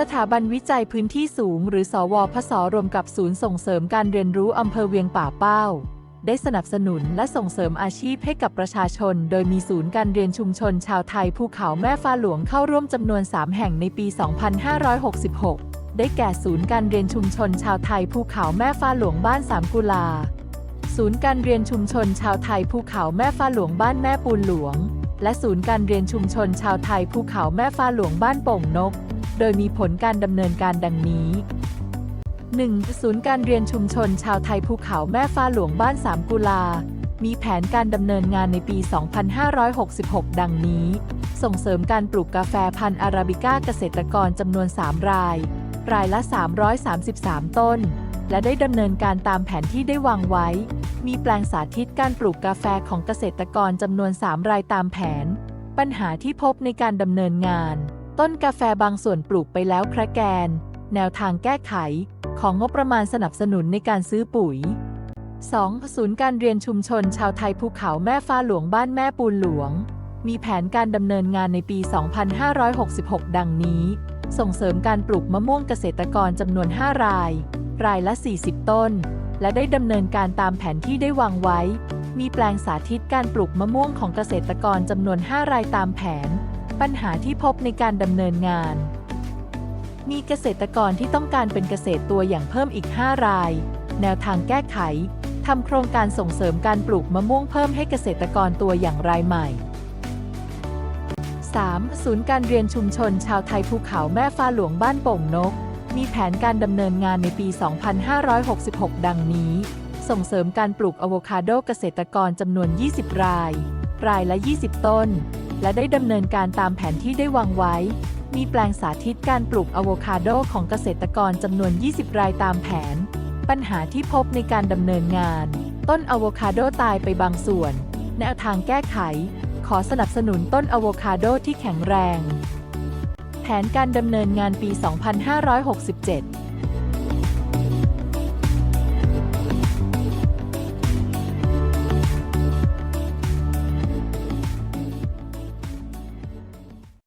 สถาบันวิจัยพื้นที่สูง หรือสวพศรวมกับศูนย์ส่งเสริมการเรียนรู้อำเภอเวียงป่าเป้า ได้สนับสนุนและส่งเสริมอาชีพให้กับประชาชน โดยมีศูนย์การเรียนชุมชนชาวไทยภูเขาแม่ฟ้าหลวงเข้าร่วมจำนวน 3 แห่งในปี 2566 ได้แก่ศูนย์การเรียนชุมชนชาวไทยภูเขาแม่ฟ้าหลวงบ้านสามกุลา ศูนย์การเรียนชุมชนชาวไทยภูเขาแม่ฟ้าหลวงบ้านแม่ปูนหลวง และศูนย์การเรียนชุมชนชาวไทยภูเขาแม่ฟ้าหลวงบ้านโป่งนก โดยมีผลการดำเนินการดังนี้ 1. ศูนย์การเรียนชุมชนชาวไทยภูเขาแม่ฟ้าหลวงบ้านสามกุลา มีแผนการดำเนินงานในปี 2566 ดังนี้ ส่งเสริมการปลูกกาแฟพันธุ์อาราบิก้าเกษตรกรจำนวน 3 ราย รายละ 333 ต้น และได้ดำเนินการตามแผนที่ได้วางไว้ มีแปลงสาธิตการปลูกกาแฟของเกษตรกรจำนวน 3 รายตามแผน ปัญหาที่พบในการดำเนินงาน ต้นกาแฟบางส่วนปลูกไปแล้วแคระแกน แนวทางแก้ไข ของงบประมาณสนับสนุนในการซื้อปุ๋ย 2. ศูนย์การเรียนชุมชนชาวไทยภูเขาแม่ฟ้าหลวงบ้านแม่ปูนหลวง มีแผนการดำเนินงานในปี 2566 ดังนี้ ส่งเสริมการปลูกมะม่วงเกษตรกรจำนวน 5 ราย รายละ 40 ต้น และได้ดำเนินการตามแผนที่ได้วางไว้ มีแปลงสาธิตการปลูกมะม่วงของเกษตรกรจำนวน 5 รายตามแผน ปัญหาที่พบในการดำเนินงาน มีเกษตรกรที่ต้องการเป็นเกษตรตัวอย่างเพิ่มอีก 5 ราย แนวทางแก้ไขทำโครงการส่งเสริมการปลูกมะม่วงเพิ่มให้เกษตรกรตัวอย่างรายใหม่ 3. ศูนย์การเรียนชุมชนชาวไทยภูเขาแม่ฟ้าหลวงบ้านโป่งนก มีแผนการดำเนินงานในปี 2566 ดังนี้ ส่งเสริมการปลูกอะโวคาโดเกษตรกรจำนวน 20 ราย รายละ 20 ต้น และได้ดำเนินการตามแผนที่ได้วางไว้ มีแปลงสาธิตการปลูกอะโวคาโดของเกษตรกรจำนวน 20 รายตามแผน ปัญหาที่พบในการดำเนินงาน ต้นอะโวคาโดตายไปบางส่วนแนวทางแก้ไข ขอสนับสนุนต้นอะโวคาโดที่แข็งแรง แผนการดำเนินงานปี 2567